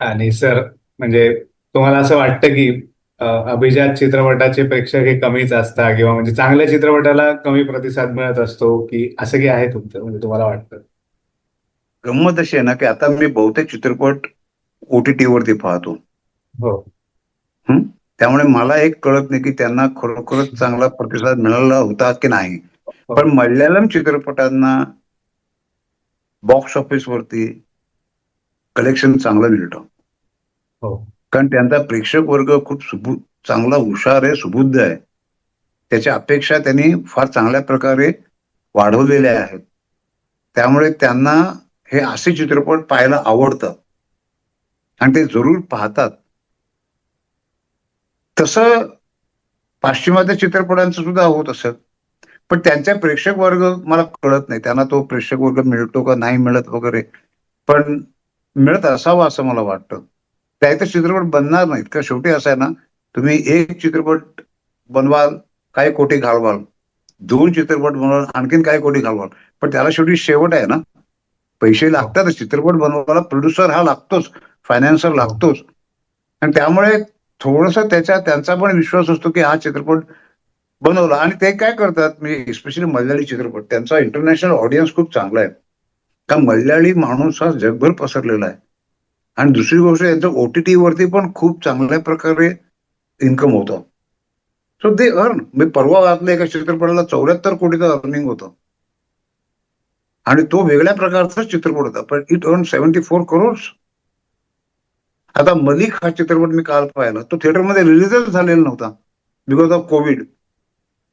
आणि सर म्हणजे तुम्हाला असं वाटतं की अभिजात चित्रपटाचे प्रेक्षक हे कमीच असतात किंवा म्हणजे चांगल्या चित्रपटाला कमी प्रतिसाद मिळत असतो की असं काही आहे तुमचं म्हणजे तुम्हाला वाटतं? गंमत अशी आहे ना की आता मी बहुतेक चित्रपट ओटीटी वरती पाहतो. हो. हं? त्यामुळे मला एक कळत नाही की त्यांना खरोखरच चांगला प्रतिसाद मिळाला होता की नाही. पण मल्याळम चित्रपटांना बॉक्स ऑफिस वरती कलेक्शन चांगलं मिळतं. हो. कारण त्यांचा प्रेक्षक वर्ग खूप सुबु चांगला हुशार आहे सुबुद्ध आहे. त्याच्या अपेक्षा त्यांनी फार चांगल्या प्रकारे वाढवलेल्या आहेत. त्यामुळे त्यांना हे असे चित्रपट पाहायला आवडतं. आणि ते जरूर पाहतात. तसं पाश्चिमात्य चित्रपटांचं सुद्धा होत असत पण त्यांचा प्रेक्षक वर्ग मला कळत नाही. त्यांना तो प्रेक्षक वर्ग मिळतो का नाही मिळत वगैरे. पण मिळत असावा असं मला वाटतं. त्या तर चित्रपट बनणार नाहीत. का शेवटी असं आहे ना तुम्ही एक चित्रपट बनवाल काही कोटी घालवाल. दोन चित्रपट बनवाल आणखीन काही कोटी घालवाल. पण त्याला शेवटी शेवट आहे ना. पैसे लागतातच. चित्रपट बनवायला प्रोड्युसर हा लागतोच फायनान्सर लागतोच. आणि त्यामुळे थोडस त्याच्या त्यांचा पण विश्वास असतो की हा चित्रपट बनवला. आणि ते काय करतात म्हणजे स्पेशली मल्याळी चित्रपट त्यांचा इंटरनॅशनल ऑडियन्स खूप चांगला आहे. का मल्याळी माणूस हा जगभर पसरलेला आहे. आणि दुसरी गोष्ट यांचं ओटीटी वरती पण खूप चांगल्या प्रकारे इन्कम होतं. सो दे अर्न मी परवा वाचलं एका चित्रपटाला चौऱ्याहत्तर कोटीचं अर्निंग होतं. आणि तो वेगळ्या प्रकारचा चित्रपट होता पण it earn seventy four crores आता मलिक हा चित्रपट मी काल पाहिला. तो थिएटरमध्ये रिलीजच झालेला नव्हता because of Covid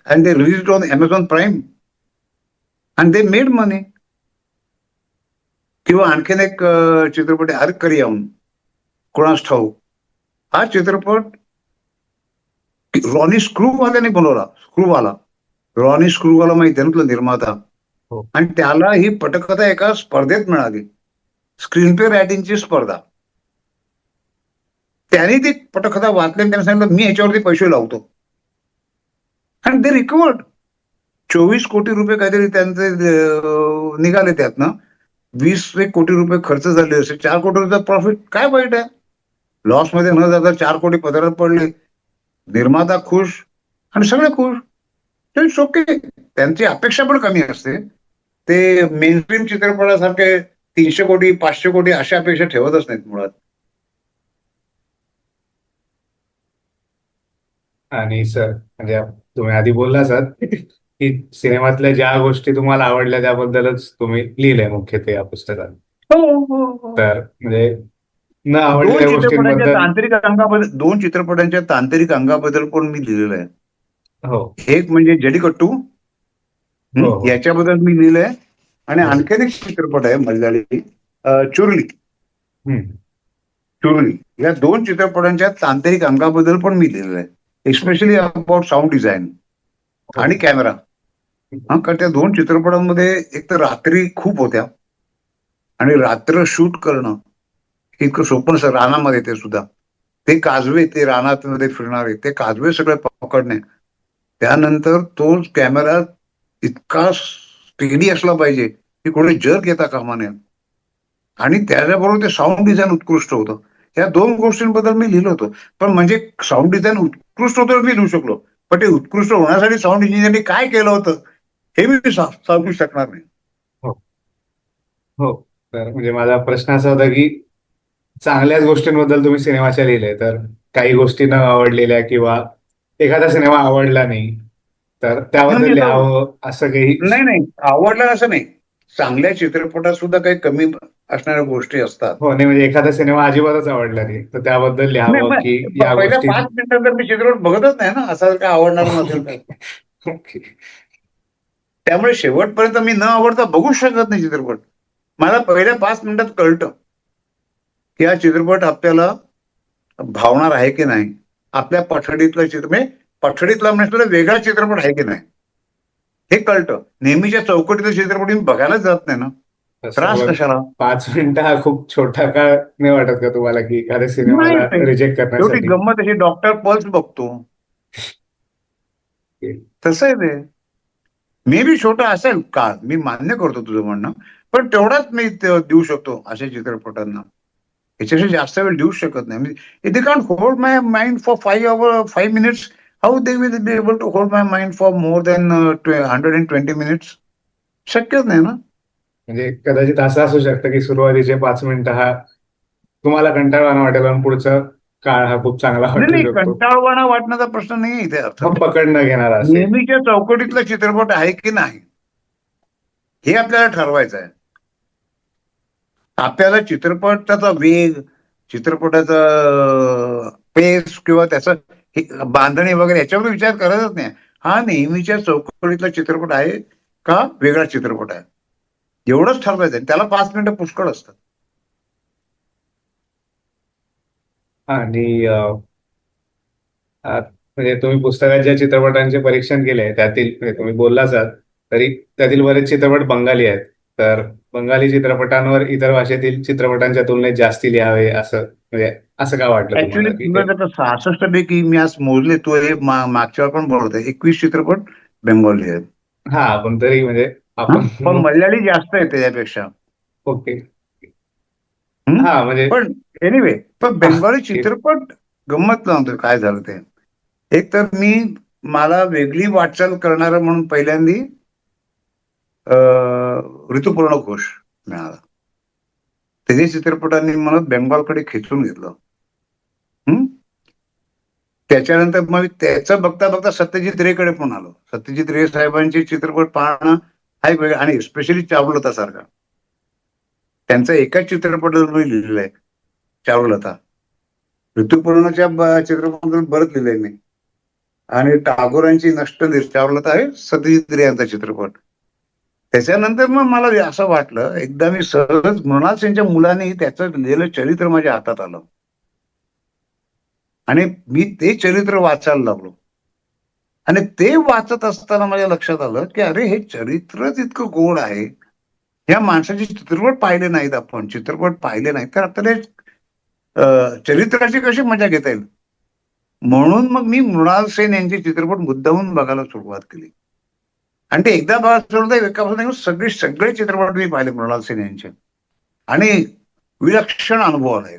and they release on Amazon Prime and they made money किंवा आणखीन एक चित्रपट आहे अर्क करियाऊन कोणास ठाऊ हा चित्रपट रॉनी स्क्रूवाल्याने बनवला स्क्रूवाला. रॉनी स्क्रूवाला माहिती आहे ना तुला निर्माता? हो. आणि त्याला ही पटकथा एका स्पर्धेत मिळाली. स्क्रीन प्ले रायटिंगची स्पर्धा. त्याने ती पटकथा वाचली आणि त्याने सांगितलं मी याच्यावरती पैसे लावतो. आणि ते रिकवर्ड. चोवीस कोटी रुपये काहीतरी त्यांचे निघाले त्यातनं. वीस एक कोटी रुपये खर्च झाले असे चार कोटी रुपये प्रॉफिट काय वाईट आहे? लॉसमध्ये न जाता चार कोटी पदरात पडले. निर्माता खुश आणि सगळे खुश. ओके त्यांची अपेक्षा पण कमी असते. ते मेनस्ट्रीम चित्रपटासारखे तीनशे कोटी पाचशे कोटी अशा अपेक्षा ठेवतच नाहीत मुळात. आणि सर म्हणजे तुम्ही आधी बोलला सर की सिनेमातल्या ज्या गोष्टी तुम्हाला आवडल्या त्याबद्दलच तुम्ही लिहिलंय मुख्यत्वे या पुस्तकात. तर म्हणजे न आवडलेल्या गोष्टींबद्दल तांत्रिक अंगाबद्दल दोन चित्रपटांच्या तांत्रिक अंगाबद्दल पण मी लिहिलेलं आहे हो. एक म्हणजे जडीकट्टू. हं, हो, हो. याच्याबद्दल मी लिहिलंय. आणि आणखीन एक चित्रपट आहे मल्याळी. चुरली. चुरली. या दोन चित्रपटांच्या तांत्रिक अंगाबद्दल पण मी लिहिलेलं आहे एस्पेशली अबाउट साऊंड डिझाईन हो. आणि कॅमेरा. हा कारण त्या दोन चित्रपटांमध्ये एक तर रात्री खूप होत्या. आणि रात्र शूट करणं इतकं सोपं सर रानामध्ये ते सुद्धा. ते काजवे ते रानात मध्ये फिरणारे ते काजवे सगळे पकडणे. त्यानंतर तो कॅमेरा इतका स्टेडी असला पाहिजे की कोणी जग येता कामा नये. आणि त्याच्याबरोबर ते साऊंड डिझाईन उत्कृष्ट होतं. या दोन गोष्टींबद्दल मी लिहिलं होतं. पण म्हणजे साऊंड डिझाईन उत्कृष्ट होतं मी लिहू शकलो. पण ते उत्कृष्ट होण्यासाठी साऊंड इंजिनिअरने काय केलं होतं हे मी सांगू शकणार नाही. हो. तर म्हणजे माझा प्रश्न असा होता की चांगल्याच गोष्टींबद्दल तुम्ही सिनेमाच्या लिहिलंय तर काही गोष्टी न आवडलेल्या किंवा एखादा सिनेमा आवडला नाही तर त्याबद्दल आता- लिहावं असं काही नाही नाही. आवडलं असं नाही. चांगल्या चित्रपटात सुद्धा काही कमी असणाऱ्या गोष्टी असतात. हो नाही म्हणजे एखादा सिनेमा अजिबातच आवडला नाही. तर त्याबद्दल लिहावं की या गोष्टी पाच मिनिटात तर मी चित्रपट बघतच नाही ना असा काय आवडणार नसेल. त्यामुळे शेवटपर्यंत मी न आवडता बघूच शकत नाही चित्रपट. मला पहिल्या पाच मिनिटात कळतं की हा चित्रपट आपल्याला भावणार आहे की नाही. आपल्या पठडीतला चित्र म्हणजे पठडीतला म्हणजे वेगळा चित्रपट आहे की नाही. हे कळतं. नेहमीच्या चौकटीतला चित्रपट मी बघायलाच जात नाही ना. त्रास कशाला? पाच मिनिटं हा खूप छोटा का नाही वाटत का तुम्हाला की एखाद्या सिनेमाला नाही. रिजेक्ट करण्यासाठी? गंमत अशी डॉक्टर पल्स बघतो. तसं आहे ते. मे बी छोटा असेल का? मी मान्य करतो तुझं म्हणणं. पण तेवढाच मी ते देऊ शकतो अशा चित्रपटांना. याच्याशी जास्त वेळ देऊ शकत नाही. They can't hold my mind for five hour five minutes how they will be able to hold my mind for more than hundred and twenty minutes शक्यच नाही ना. म्हणजे कदाचित असं असू शकतं की सुरुवातीचे पाच मिनिटं हा तुम्हाला कंटाळवाणा वाटेल आणि पुढचा काळ हा खूप चांगला कंटाळवाणा वाटण्याचा प्रश्न नाही इथे पकडणं घेणार नेहमीच्या चौकटीतला चित्रपट आहे की नाही हे आपल्याला ठरवायचं आहे. आपल्याला चित्रपटाचा वेग चित्रपटाचा पेस किंवा त्याचं बांधणी वगैरे याच्यावर विचार करायचाच नाही. हा नेहमीच्या चौकटीतला चित्रपट आहे का? वेगळा चित्रपट आहे. एवढंच ठरवायचं. त्याला पाच मिनिटं पुष्कळ असतात आणि म्हणजे तुम्ही पुस्तकात ज्या चित्रपटांचे परीक्षण केले त्यातील म्हणजे तुम्ही बोललाच आहात तरी त्यातील बरेच चित्रपट बंगाली आहेत तर बंगाली चित्रपटांवर इतर भाषेतील चित्रपटांच्या तुलनेत जास्ती लिहावे असं म्हणजे असं का वाटलं ऍक्च्युली सहासष्ट पैकी मी आज मोजले तू हे मागच्या पण बोलत आहे एकवीस चित्रपट बेंगॉली आहेत हा पण तरी म्हणजे? आपण. पण मल्याळी जास्त आहे त्याच्यापेक्षा. ओके? हा म्हणजे पण एनिवे पण बेंगॉली चित्रपट गंमत नव्हतं काय झालं ते. एक तर मी मला वेगळी वाटचाल करणार म्हणून पहिल्यांदी अं, ऋतुपूर्ण घोष मिळाला. त्याच्या चित्रपटांनी मला बेंगॉलकडे खेचून घेतलं. हम्म? त्याच्यानंतर मग त्याचं बघता बघता सत्यजित रेकडे पण आलो. सत्यजित रे साहेबांचे चित्रपट पाहणं हा एक वेगळा आणि स्पेशली चारुलता सारखा. त्यांचा एकाच चित्रपटात मी लिहिलेला आहे चारुलता. ऋतुपूर्णाच्या चित्रपटातून चित्रपटात बरंच लिहिलंय मी आणि टागोरांची नष्ट चारुलता आहे सत्यजित रे यांचा चित्रपट. त्याच्यानंतर मग मला असं वाटलं एकदा मी सहज मृणाल सेनच्या मुलाने त्याचं लिहिलेलं चरित्र माझ्या हातात आलं. आणि मी ते चरित्र वाचायला लागलो. आणि ते वाचत असताना माझ्या लक्षात आलं की अरे हे चरित्रच इतकं गोड आहे या माणसाचे चित्रपट पाहिले नाहीत आपण चित्रपट पाहिले नाहीत. तर आपल्याला चरित्राची कशी मजा घेता येईल? म्हणून मग मी मृणाल सेन यांचे चित्रपट मुद्दाहून बघायला सुरुवात केली. आणि ते एकदा बघायला एकापासून सगळे सगळे चित्रपट मी पाहिले मृणाल सेन यांचे. आणि विलक्षण अनुभव आला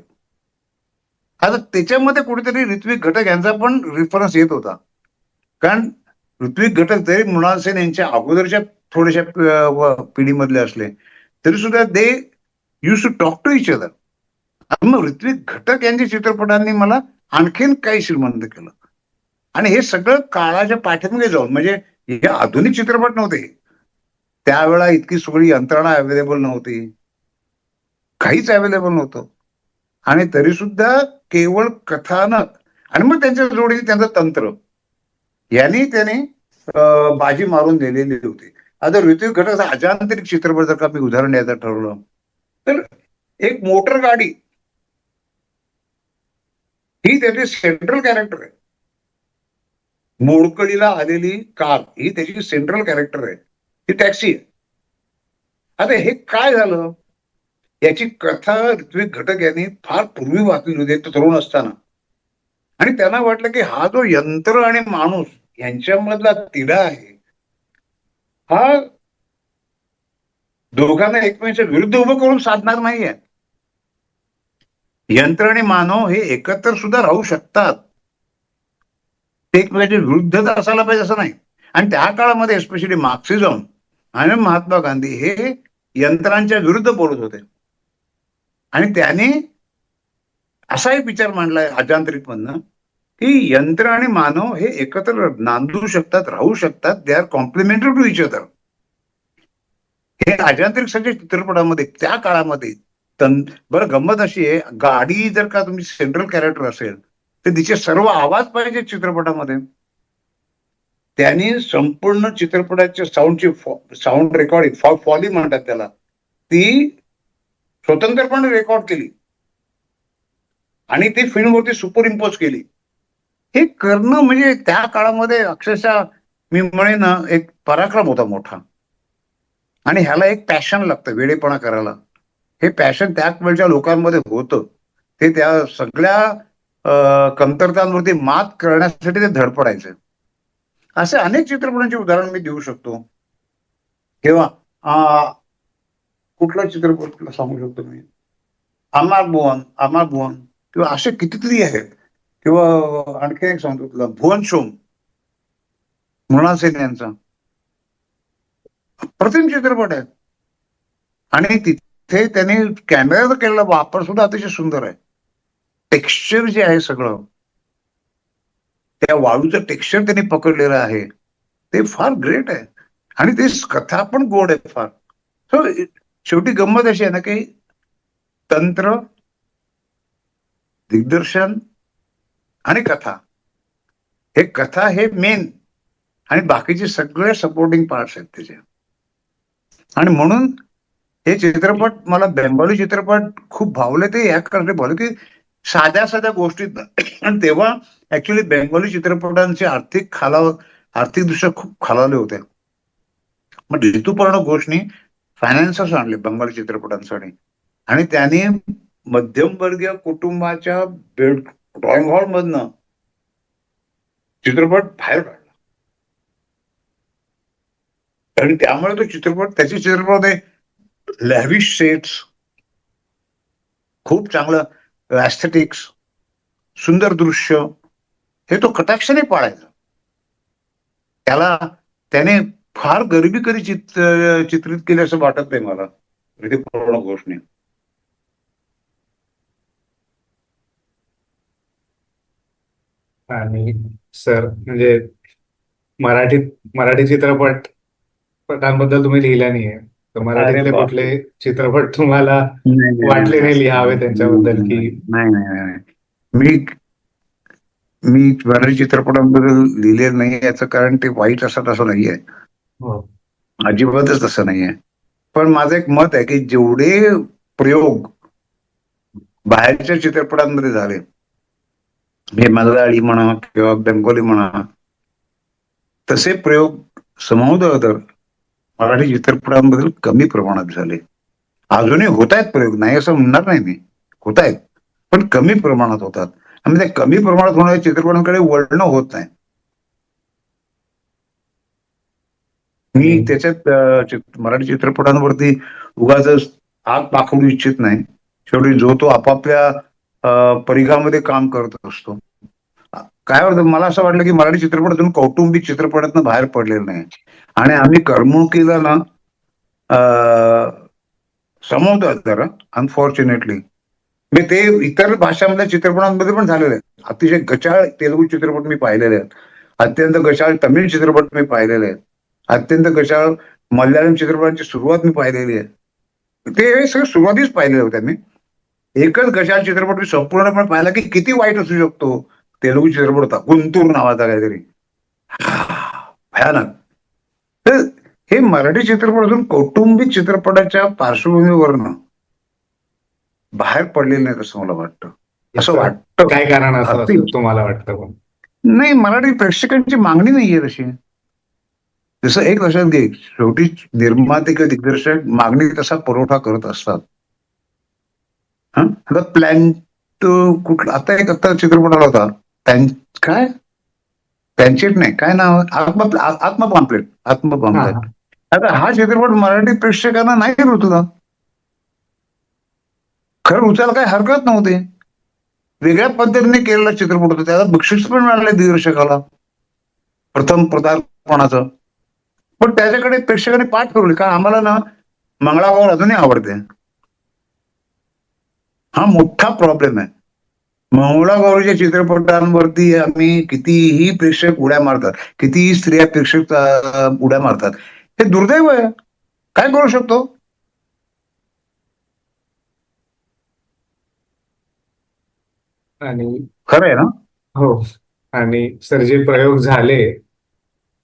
आता त्याच्यामध्ये कुठेतरी ऋत्विक घटक यांचा पण रेफरन्स येत होता. कारण ऋत्विक घटक जरी मृणाल सेन यांच्या अगोदरच्या थोड्याशा पिढीमधले असले तरी सुद्धा they use to talk to each other मग ऋत्विक घटक यांच्या चित्रपटांनी मला आणखीन काही श्रीमंत केलं. आणि हे सगळं काळाच्या पाठीमागे जाऊन म्हणजे हे आधुनिक चित्रपट नव्हते. त्यावेळा इतकी सगळी यंत्रणा अवेलेबल नव्हती. काहीच अवेलेबल नव्हतं. आणि तरी सुद्धा केवळ कथानक. आणि मग त्यांच्या जोडीने त्यांचं तंत्र. यांनी त्याने बाजी मारून दिलेली होती. आता ऋतिक घटक अजांतरिक चित्रपट जर का मी उदाहरण द्यायचं ठरवलं तर एक मोटर गाडी ही त्याची सेंट्रल कॅरेक्टर आहे. मोडकळीला आलेली कार ही त्याची सेंट्रल कॅरेक्टर आहे. ही टॅक्सी आहे. आता हे काय झालं? याची कथा ऋत्विक घटक यांनी फार पूर्वी वाचली होती तो तरुण असताना. आणि त्यांना वाटलं की हा जो यंत्र आणि माणूस यांच्यामधला तिढा आहे हा दोघांना एकमेकांच्या विरुद्ध उभं करून साधणार नाहीये. यंत्र आणि मानव हे एकत्र सुद्धा राहू शकतात. ते एकमेकांच्या तर असायला पाहिजे असं नाही. आणि त्या काळामध्ये एस्पेशली मार्क्सिझम आणि महात्मा गांधी हे यंत्रांच्या विरुद्ध बोलत होते. आणि त्याने असा एक विचार मांडलाय अजांत्रिक मधनं की यंत्र आणि मानव हे एकत्र नांदू शकतात राहू शकतात they are complementary to each other हे अजांत्रिक सगळ्या चित्रपटामध्ये त्या काळामध्ये तन बरं गंमत अशी आहे गाडी जर का तुम्ही सेंट्रल कॅरेक्टर असेल तर तिचे सर्व आवाज पाहिजे चित्रपटामध्ये. त्यांनी संपूर्ण चित्रपटाच्या साऊंडची साऊंड रेकॉर्डिंग फॉली म्हणतात त्याला ती स्वतंत्रपणे रेकॉर्ड केली. आणि ती फिल्मवरती सुपर इम्पोज केली. हे करणं म्हणजे त्या काळामध्ये अक्षरशः मी म्हणेन ना, एक पराक्रम होता मोठा. आणि ह्याला एक पॅशन लागतं वेळेपणा करायला. हे पॅशन त्या वेळच्या लोकांमध्ये होतं. ते त्या सगळ्या कमतरतांवरती मात करण्यासाठी ते धडपडायचे. असे अनेक चित्रपटांचे उदाहरण मी देऊ शकतो. किंवा अं, कुठला चित्रपट सांगू शकतो मी? अमार भुवन अमार भुवन. किंवा असे कितीतरी आहेत. किंवा आणखी एक सांगतो तुला भुवन सोम मृणाल सेन यांचा. अप्रतिम चित्रपट आहे आणि तिथे त्यांनी कॅमेऱ्याचा केलेला वापर सुद्धा अतिशय सुंदर आहे. टेक्स्चर जे आहे सगळं त्या वाळूचं टेक्स्चर त्यांनी पकडलेलं आहे. ते फार ग्रेट आहे. आणि ते कथा पण गोड आहे फार. सो शेवटी गंमत अशी आहे ना की तंत्र दिग्दर्शन आणि कथा. हे कथा हे मेन आणि बाकीचे सगळे सपोर्टिंग पार्ट्स आहेत त्याचे. आणि म्हणून हे चित्रपट मला बेंगॉली चित्रपट खूप भावले ते या करणे भावले की साध्या साध्या गोष्टीत. आणि तेव्हा ऍक्च्युली बेंगॉली चित्रपटांचे आर्थिक खालाव आर्थिकदृष्ट्या खूप खालावले होते. मग ऋतुपर्ण घोषनी फायनान्सर्स आणले बंगाली चित्रपटांसाठी आणि त्याने मध्यमवर्गीय कुटुंबाच्या बेड ड्रॉइंग हॉल मधनं चित्रपट बाहेर काढला. आणि त्यामुळे तो चित्रपट त्याचे चित्रपट आहे लॅव्हिश सेट्स खूप चांगलं ऍस्थेटिक्स सुंदर दृश्य हे तो कटाक्षाने पाळायचा. त्याला त्याने फार गरिबी करी चित चित्रित केले असं वाटत नाही मला. म्हणजे ऋतिपूर्ण घोषणे आणि सर म्हणजे मराठीत मराठी चित्रपट पटांबद्दल तुम्ही लिहिला नाहीये. तर मराठीतले. कुठले चित्रपट तुम्हाला वाटले नाही लिहावे त्यांच्याबद्दल की? नाही. मी मी मराठी चित्रपटांबद्दल लिहिलेलं नाही याचं कारण ते वाईट असं तसं नाहीये. हो. अजिबातच तसं नाहीये. पण माझं एक मत आहे की जेवढे प्रयोग बाहेरच्या चित्रपटांमध्ये झाले हे मल्याळी म्हणा किंवा बेंगोली म्हणा तसे प्रयोग समवलं तर मराठी चित्रपटांबद्दल कमी प्रमाणात झाले. अजूनही होत आहेत प्रयोग नाही असं म्हणणार नाही मी. होत आहेत पण कमी प्रमाणात होतात. आणि त्या कमी प्रमाणात होणाऱ्या चित्रपटांकडे वळणं होत नाही. मी. त्याच्यात मराठी चित्रपटांवरती उगाच आग पाखडू इच्छित नाही. शेवटी जो तो आपापल्या परिघामध्ये काम करत असतो. काय होतं मला असं वाटलं की मराठी चित्रपटातून कौटुंबिक चित्रपटातून बाहेर पडलेलं नाही. आणि आम्ही करमणुकीला ना अं, समवतो जरा अनफॉर्च्युनेटली मी ते इतर भाषांमधल्या चित्रपटांमध्ये पण झालेले आहेत अतिशय गचाळ तेलुगू चित्रपट मी पाहिलेले आहेत. अत्यंत गचाळ तमिळ चित्रपट मी पाहिलेले आहेत. अत्यंत गचाळ मल्याळम चित्रपटांची सुरुवात मी पाहिलेली आहे. ते सगळं सुरुवातीच पाहिलेले होते मी. एकच गशाल चित्रपट मी संपूर्णपणे पाहिला की किती वाईट असू शकतो? तेलुगू चित्रपट होता. गुंतूर नावाचा काहीतरी. भयानक. तर हे मराठी चित्रपट असून कौटुंबिक चित्रपटाच्या पार्श्वभूमीवरनं बाहेर पडलेले नाहीत असं मला वाटतं. असं वाटतं. काय कारण असं तुम्हाला वाटतं पण? नाही मराठी प्रेक्षकांची मागणी नाहीये तशी. जसं एक लक्षात घे शेवटी निर्माते किंवा दिग्दर्शक मागणी तसा पुरवठा करत असतात. आता प्लॅन टू कुठला? आता एक आता चित्रपट आला होता. काय? पॅन्चेट नाही. काय नाव? आत्म आत्म पॉम्पलेट आत्म पॉम्पलेट. आता हा. चित्रपट मराठी प्रेक्षकांना नाही रुचला खरं रुचायला काही हरकत नव्हती. वेगळ्या पद्धतीने केलेला चित्रपट होता. त्याला बक्षीस पण मिळाले दिग्दर्शकाला. प्रथम पदार्पणाचं. पण त्याच्याकडे प्रेक्षकांनी पाठ फिरवली का आम्हाला ना मंगळागौर अजूनही आवडते. हा मोठा प्रॉब्लेम आहे. मंगळागौरीच्या चित्रपटांवरती आम्ही कितीही प्रेक्षक उड्या मारतात कितीही स्त्रिया प्रेक्षक उड्या मारतात हे दुर्दैव आहे. काय करू शकतो? आणि खरं आहे ना? हो. आणि सर जे प्रयोग झाले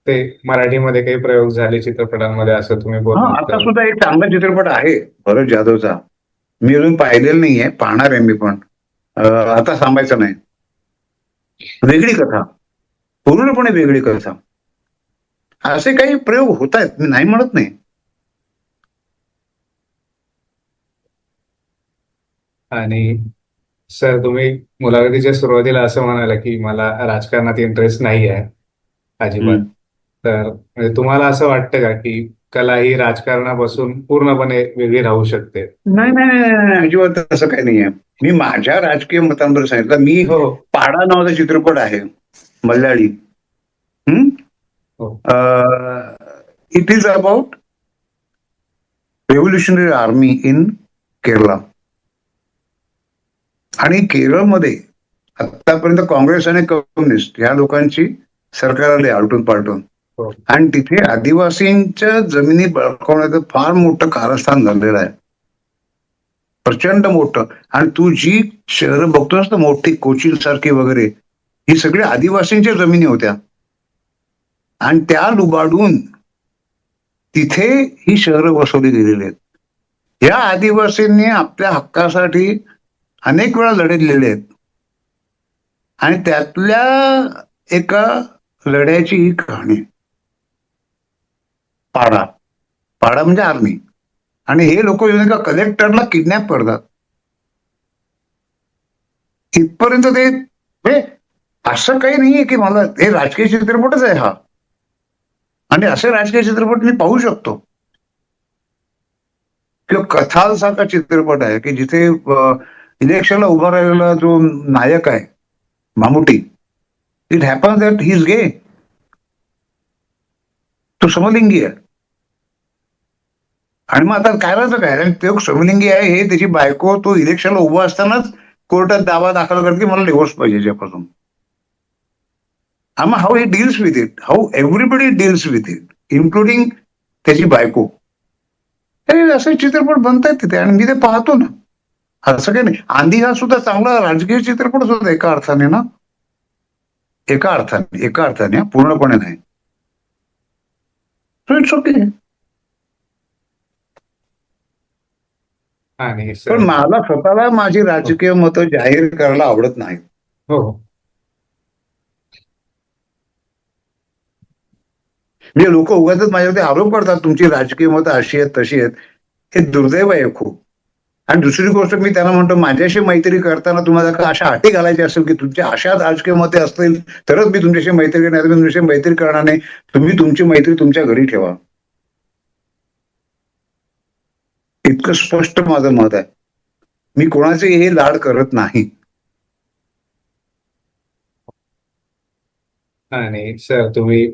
ते मराठीमध्ये काही प्रयोग झाले चित्रपटांमध्ये असं तुम्ही बोललात आता सुद्धा एक चांगला चित्रपट आहे भरत जाधवचा. मी अजून पाहिलेला नाहीये पाहणार आहे मी पण. आता सांगायचं नाही. वेगळी कथा. पूर्णपणे वेगळी कथा. असे काही प्रयोग होत आहेत मी नाही म्हणत नाही. आणि सर तुम्ही मुलाखतीच्या सुरुवातीला असं म्हणाला की मला राजकारणात इंटरेस्ट नाही आहे अजिबात. तर म्हणजे तुम्हाला असं वाटतं का की कला ही राजकारणापासून पूर्णपणे वेगळी राहू शकते. नाही नाही नाही, नाही, नाही, अजिबात तसं काही नाहीये. मी माझ्या राजकीय मतांबद्दल सांगितलं मी हो. पाडा नावाचा चित्रपट आहे Malayali. It is about revolutionary army in Kerala आणि केरळमध्ये आतापर्यंत काँग्रेस आणि कम्युनिस्ट या लोकांची सरकार आली आलटून पालटून. हो. आणि तिथे आदिवासींच्या जमिनी बळकावण्याचं फार मोठं कारस्थान झालेलं आहे. प्रचंड मोठं. आणि तू जी शहरं बघतोस ना मोठी कोचीन सारखी वगैरे ही सगळी आदिवासींच्या जमिनी होत्या. आणि त्या लुबाडून तिथे ही शहरं वसवली गेलेली आहेत. या आदिवासींनी आपल्या हक्कासाठी अनेक वेळा लढे दिलेले आहेत. आणि त्यातल्या एका लढ्याची ही कहाणी आहे. पाडा. पाडा म्हणजे आर्मी आणि हे लोक येऊन एका कलेक्टरला किडनॅप करतात. इथपर्यंत ते असं काही नाहीये की मला हे राजकीय चित्रपटच आहे हा. आणि असे राजकीय चित्रपट मी पाहू शकतो. किंवा कथासारखा चित्रपट आहे की जिथे इलेक्शनला उभा राहिलेला जो नायक आहे Mammootty it happen that he is gay तो समलिंगी आहे. आणि मग आता काय राहतं काय? आणि तो समलिंगी आहे हे त्याची बायको तो इलेक्शनला उभा असतानाच कोर्टात दावा दाखल करते की मला डिवोर्स पाहिजे याच्यापासून. मग how he deals with it how everybody deals with it including त्याची बायको. असे चित्रपट बनतायत तिथे आणि मी ते पाहतो ना. असं काही नाही. आंधी हा सुद्धा चांगला राजकीय चित्रपट होता एका अर्थाने ना. एका अर्थाने एका अर्थाने हा, पूर्णपणे नाही. सो इट्स ओके आणि पण मला स्वतःला माझी राजकीय मतं जाहीर करायला आवडत नाही. हो. म्हणजे लोक उगाच माझ्यावरती आरोप करतात तुमची राजकीय मतं अशी आहेत तशी आहेत हे दुर्दैव आहे खूप. आणि दुसरी गोष्ट मी त्यांना म्हणतो माझ्याशी मैत्री करताना तुम्हाला का अशा अटी घालायची असेल की तुमच्या अशा राजकीय मते असतील तरच मी तुमच्याशी मैत्री करणार. मी तुमच्याशी मैत्री करणार नाही. तुम्ही तुमची मैत्री तुमच्या घरी ठेवा. इतकं स्पष्ट माझं मत आहे. मी कोणाचे हे लाड करत नाही. आणि सर तुम्ही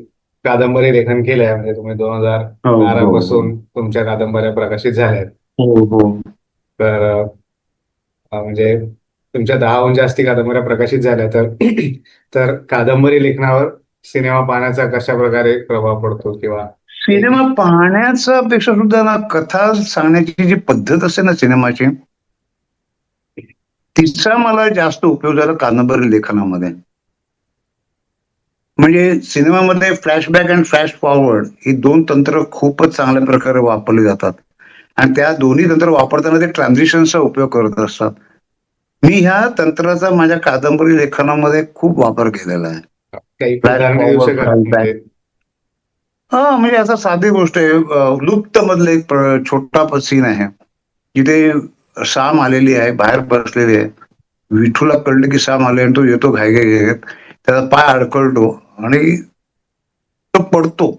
कादंबरी लेखन केलंय म्हणजे तुम्ही दोन हजार हो, बारा हो, पासून तुमच्या कादंबऱ्या प्रकाशित झाल्यात. हो तर म्हणजे तुमच्या दहाहून जास्ती कादंबऱ्या प्रकाशित झाल्या तर तर कादंबरी लेखनावर सिनेमा पाहण्याचा कशा प्रकारे प्रभाव पडतो किंवा सिनेमा पाहण्याचा पेक्षा सुद्धा ना कथा सांगण्याची जी पद्धत असते ना सिनेमाची तिचा मला जास्त उपयोग झाला कादंबरी लेखनामध्ये. म्हणजे सिनेमामध्ये फ्लॅशबॅक अँड फ्लॅश फॉरवर्ड ही दोन तंत्र खूपच चांगल्या प्रकारे वापरली जातात. आणि त्या दोन्ही तंत्र वापरताना ते ट्रान्झिशनचा उपयोग करत असतात. मी ह्या तंत्राचा माझ्या कादंबरी लेखनामध्ये खूप वापर केलेला आहे. हा म्हणजे असं साधी गोष्ट आहे. लुप्त मधलं एक छोटा सीन आहे. जिथे साम आलेली आहे बाहेर बसलेली आहे. विठूला कळलं की साम आले आणि तो येतो घाई घेत त्याचा पाय अडकळतो आणि तो पडतो.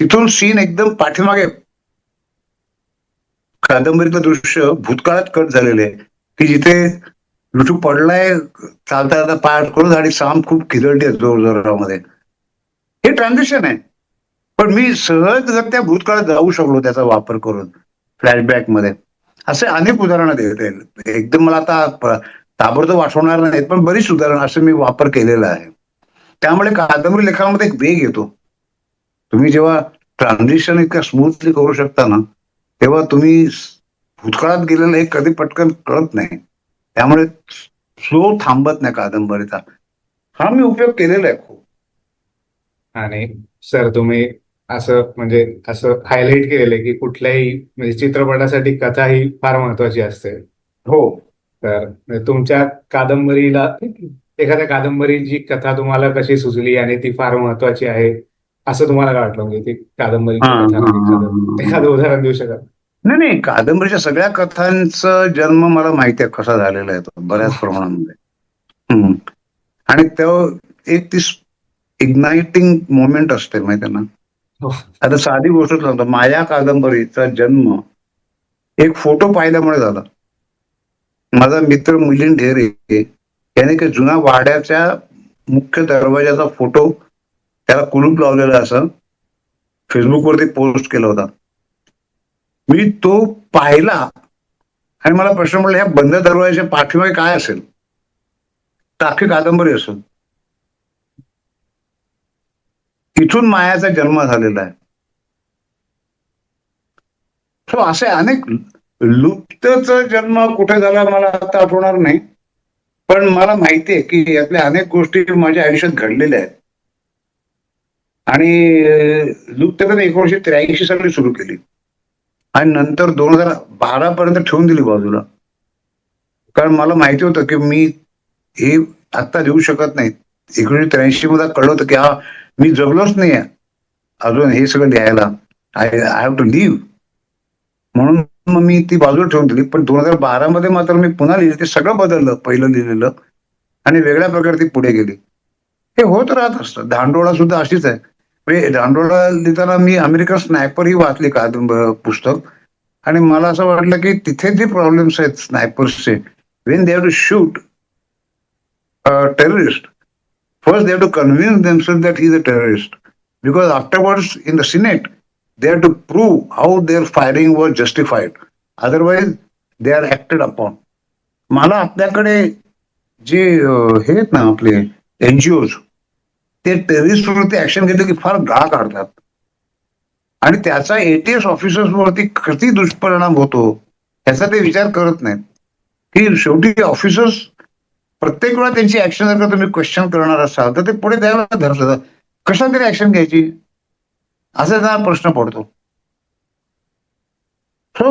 तिथून सीन एकदम पाठीमागे. कादंबरीतलं दृश्य भूतकाळात कट झालेलं आहे. की जिथे विठू पडलाय चालता चालता पाय अडकळून आणि साम खूप खिदळते जोर जोरामध्ये हे ट्रान्झिशन आहे. पण मी सहज जर त्या भूतकाळात जाऊ शकलो त्याचा वापर करून फ्लॅशबॅकमध्ये असे अनेक उदाहरणं देता एकदम मला आता ताबडतोब आठवणार नाहीत पण बरीच उदाहरणं असं मी वापर केलेला आहे. त्यामुळे कादंबरी लेखनामध्ये एक वेग येतो. तुम्ही जेव्हा ट्रान्झिशन इतकं स्मूथली करू शकता ना तेव्हा तुम्ही भूतकाळात गेलेलं हे कधी पटकन कळत नाही. त्यामुळे स्लो थांबत नाही कादंबरीचा. हा मी उपयोग केलेला आहे खूप. आणि सर तुम्ही असं म्हणजे असं हायलाईट केलेलं आहे की कुठल्याही म्हणजे चित्रपटासाठी कथा ही फार महत्वाची असते. हो. तर तुमच्या कादंबरीला एखाद्या कादंबरीची कथा तुम्हाला कशी सुचली आणि ती फार महत्वाची आहे? असं तुम्हाला काय वाटलं? म्हणजे ती हा, एखादं उदाहरण देऊ शकाल? नाही नाही. कादंबरीच्या सगळ्या कथांचा जन्म मला माहिती आहे कसा झालेला आहे तो बऱ्याच प्रमाणामध्ये. आणि तो एक ती इग्नाइटिंग मोमेंट असते माहिती ना? हो. आता साधी गोष्ट सांगतो. माया कादंबरीचा जन्म एक फोटो पाहिल्यामुळे झाला. माझा मित्र मिलिंद ढेरे याने काही जुना वाड्याच्या मुख्य दरवाजाचा फोटो त्याला कुलूप लावलेला असं फेसबुकवरती पोस्ट केला होता. मी तो पाहिला आणि मला प्रश्न पडला ह्या बंद दरवाजाच्या पाठीमागे काय असेल? तर अख्खी कादंबरी असेल. इथून मायाचा जन्म झालेला आहे. सो असे अनेक लुप्तचा जन्म कुठे झाला मला आता आठवणार नाही. पण मला माहिती आहे की यातल्या अनेक गोष्टी माझ्या आयुष्यात घडलेल्या आहेत. आणि लुप्तकथा एकोणीशे त्र्याऐंशी साली सुरू केली. आणि नंतर दोन हजार बारा पर्यंत ठेवून दिली बाजूला. कारण मला माहिती होतं की मी हे आत्ता देऊ शकत नाही. एकोणीशे त्र्याऐंशी मध्ये कळलं होतं की हा मी जगलोच नाही अजून हे सगळं लिहायला. I I have to live म्हणून मग मी ती बाजूला ठेवून दिली. पण दोन हजार बारा मध्ये मात्र मी पुन्हा लिहिले. ते सगळं बदललं. पहिलं लिहिलेलं. आणि वेगळ्या प्रकारे ती पुढे गेली. हे होत राहत असतं. दांडोळा सुद्धा अशीच आहे. म्हणजे दांडोळा लिहिताना मी अमेरिकन स्नायपर ही वाचली कादं पुस्तक? आणि मला असं वाटलं की तिथे जे प्रॉब्लेम्स आहेत स्नायपर्सचे when they have to shoot terrorist first they have to convince themselves that he's a terrorist because afterwards in the senate they have to prove how their firing was justified otherwise they are acted upon मला आपल्याकडे जे हे आहेत ना आपले NGO ते terrorist वरती action घेतले की फार गाळ काढतात आणि त्याचा एटीएस ऑफिसर्स वरती किती दुष्परिणाम होतो याचा ते विचार करत नाहीत की शेवटी ऑफिसर्स प्रत्येक वेळा त्यांची ऍक्शन जर का तुम्ही क्वेश्चन करणार असाल तर ते पुढे द्यायला धरलं कशा तरी ऍक्शन घ्यायची? असा त्यांना प्रश्न पडतो. सो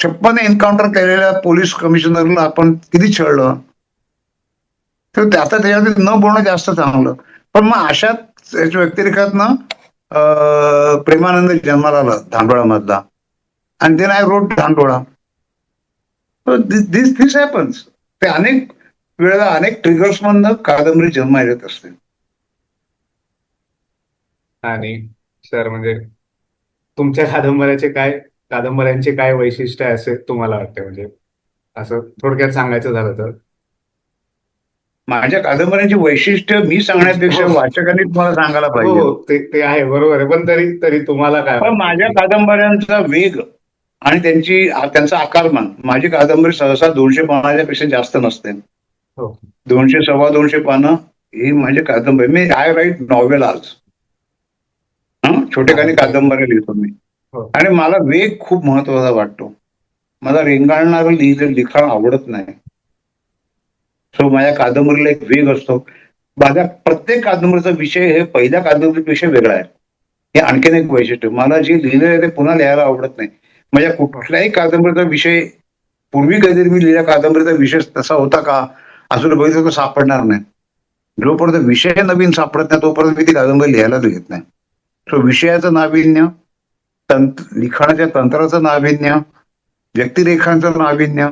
छप्पन एन्काउंटर केलेल्या पोलीस कमिशनरला आपण किती छळलं? तर त्याचा आता त्याच्यामध्ये न बोलणं जास्त चांगलं. पण मग अशाच याच्या व्यतिरिक्त ना प्रेमानंद जन्माला आला धांडोळा मधला आणि देन आय रोड धांडोळा. दिस दिस हॅपन्स ते अनेक वेळेला अनेक ट्रिगर्स मधनं कादंबरी जन्माला येत असते आणि सर म्हणजे तुमच्या कादंबऱ्याचे काय कादंबऱ्यांचे काय वैशिष्ट्य आहे असे तुम्हाला वाटते म्हणजे असं थोडक्यात सांगायचं झालं तर माझ्या कादंबऱ्यांची वैशिष्ट्य मी सांगण्यापेक्षा हो. वाचकांनी तुम्हाला सांगायला हो पाहिजे हो, ते ते आहे बरोबर आहे पण तरी तरी तुम्हाला काय पण? माझ्या कादंबऱ्यांचा वेग आणि त्यांची त्यांचा आकारमान माझी कादंबरी सहसा दोनशे पानाच्या पेक्षा जास्त नसते. दोनशे सव्वा दोनशे पानं ही माझी कादंबरी. मी आय राईट नॉवेल आज. हं? छोटेखानी कादंबऱ्या लिहितो मी. हो. आणि मला वेग खूप महत्त्वाचा वाटतो. मला रेंगाळणारं लिहिलं लिखाण आवडत नाही. सो माझ्या कादंबरीला एक वेग असतो. माझ्या प्रत्येक कादंबरीचा विषय हे पहिल्या कादंबरीपेक्षा वेगळा आहे. हे आणखीन एक वैशिष्ट्य. मला जे लिहिलं आहे ते पुन्हा लिहायला आवडत नाही. माझ्या कुठल्याही कादंबरीचा विषय पूर्वी कधीतरी मी लिहिल्या कादंबरीचा विषय तसा होता का? असं बघितलं तर सापडणार नाही. जोपर्यंत विषय नवीन सापडत नाही तोपर्यंत मी ती कादंबरी लिहायला घेत नाही. सो विषयाचं नाविन्य तंत्र लिखाणाच्या तंत्राचं नाविन्य व्यक्तिरेखांचं नाविन्य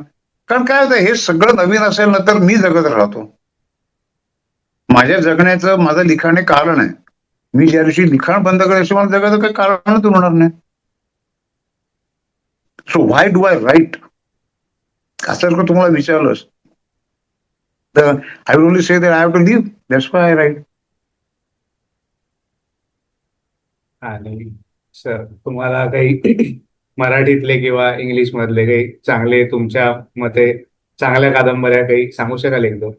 कारण काय होतं हे सगळं नवीन असेल ना तर मी जगत राहतो. माझ्या जगण्याचं माझं लिखाण हे कारण आहे. मी ज्या दिवशी लिखाण बंद करायचं मला जगायचं काही कारणच उरणार नाही. So why do I write असं जर तुम्हाला विचारलंस तर I will only say that I have to live that's why I write आणि सर तुम्हाला काही मराठीतले किंवा इंग्लिश मधले काही चांगले तुमच्या मते चांगल्या कादंबऱ्या काही सांगू शकाल एक दोन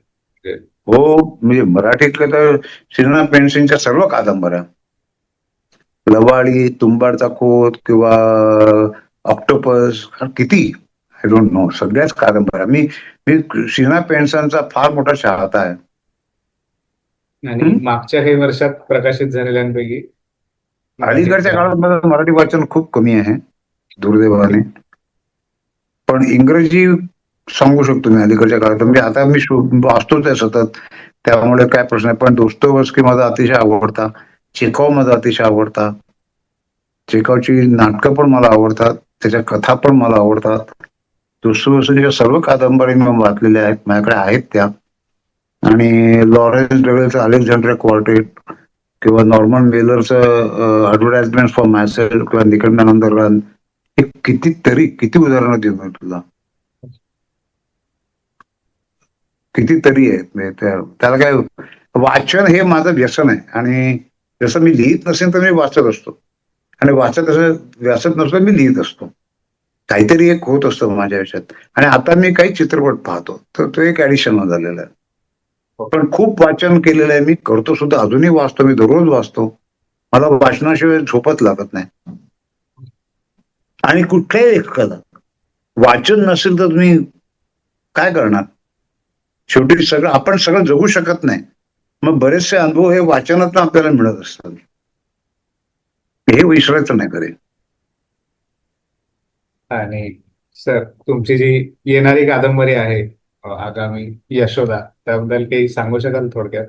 हो म्हणजे मराठीतल्या तर श्रीनाथ पेंडसेंच्या सर्व कादंबऱ्या. लवाळी तुंबाडचा खोत किंवा ऑक्टोपस किती? आय डोंट नो सगळ्याच कादंबऱ्या मी मी श्रीनाथ पेंडसांचा फार मोठा चाहता आहे. आणि हं? मागच्या काही वर्षात प्रकाशित झालेल्यांपैकी अलीकडच्या काळात माझं मराठी वाचन खूप कमी आहे दुर्दैवाने. पण इंग्रजी सांगू शकतो मी अलीकडच्या काळात. म्हणजे आता मी वाचतोच आहे सतत. त्यामुळे काय प्रश्न आहे? पण दोस्तोवस्की माझा अतिशय आवडता. चेकाव माझा अतिशय आवडता. चेकावची नाटकं पण मला आवडतात. त्याच्या कथा पण मला आवडतात. दोस्तोवस्कीच्या सर्व कादंबरी मी वाचलेल्या आहेत. माझ्याकडे आहेत त्या. आणि लॉरेन्स डगलचं अलेक्झांड्रिया क्वार्टेट किंवा नॉर्मन मेलरचं ऍडव्हर्टाइजमेंट फॉर मायसेल्फ किंवा निकंदानंद रन हे कितीतरी किती उदाहरणं देऊ मी तुला? कितीतरी आहेत. म्हणजे त्याला काय वाचन हे माझं व्यसन आहे. आणि जसं मी लिहित नसेल तर मी वाचत असतो. आणि वाचत असं वाचत नसतो मी लिहित असतो. काहीतरी एक होत असतं माझ्या आयुष्यात. आणि आता मी काही चित्रपट पाहतो. तर तो एक ऍडिशन झालेला आहे. पण खूप वाचन केलेलं आहे. मी करतो सुद्धा. अजूनही वाचतो. मी दररोज वाचतो. मला वाचनाशिवाय झोपत लागत नाही. आणि कुठल्याही लेखकाला वाचन नसेल तर तुम्ही काय करणार? शेवटी सगळं आपण सगळं जगू शकत नाही. मग बरेचसे अनुभव हे वाचनातून आपल्याला मिळत असतात. हे विसरायचं नाही करेल आणि सर तुमची जी येणारी कादंबरी आहे आगामी यशोदा त्याबद्दल काही सांगू शकाल थोडक्यात?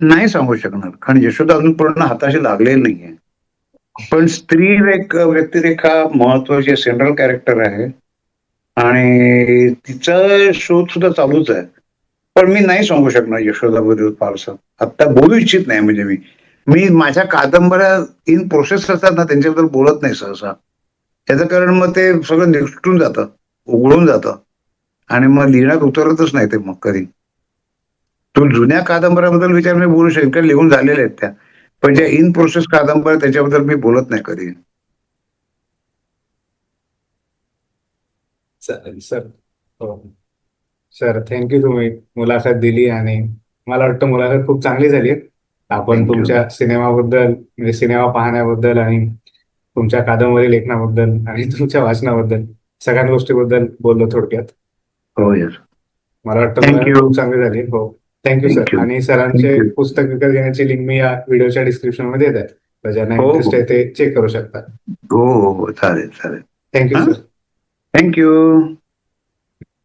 नाही सांगू शकणार कारण यशोदा अजून पूर्ण हाताशी लागलेली नाहीये. पण स्त्री रेख व्यक्तिरेखा महत्वाची सेंट्रल कॅरेक्टर आहे. आणि तिचा शोध सुद्धा चालूच आहे. पण मी नाही सांगू शकणार यशोदाबद्दल फारसं आता बोलू इच्छित नाही म्हणजे मी. मी माझ्या कादंबऱ्या इन प्रोसेस असतात ना त्यांच्याबद्दल बोलत नाही सहसा. त्याचं कारण मग ते सगळं निसटून जातं उघडून जातं. आणि मग लिहिण्यात उतरतच नाही ते मग कधी. तू जुन्या कादंबऱ्याबद्दल विचार मी बोलू शकेन कारण लिहून झालेल्या आहेत त्या. पण ज्या इन प्रोसेस कादंबऱ्या त्याच्याबद्दल मी बोलत नाही कधी. चालेल सर हो. सर थँक्यू तुम्ही मुलाखत दिली आणि मला वाटतं मुलाखत खूप चांगली झाली. आपण. तुमच्या सिनेमाबद्दल म्हणजे सिनेमा पाहण्याबद्दल आणि तुमच्या कादंबरी लेखनाबद्दल आणि तुमच्या वाचनाबद्दल सगळ्या गोष्टीबद्दल बोललो थोडक्यात. हो मला वाटतं. खूप चांगली झाली. हो. Thank you sir. आणि सरांचे. पुस्तक विकत घेण्याची लिंक मी या व्हिडिओच्या डिस्क्रिप्शनमध्ये देत. आहे तर ज्यांना हो, हो. इंटरेस्ट आहे ते चेक करू शकता. हो हो हो. चालेल चालेल. थँक्यू हा? Sir thank you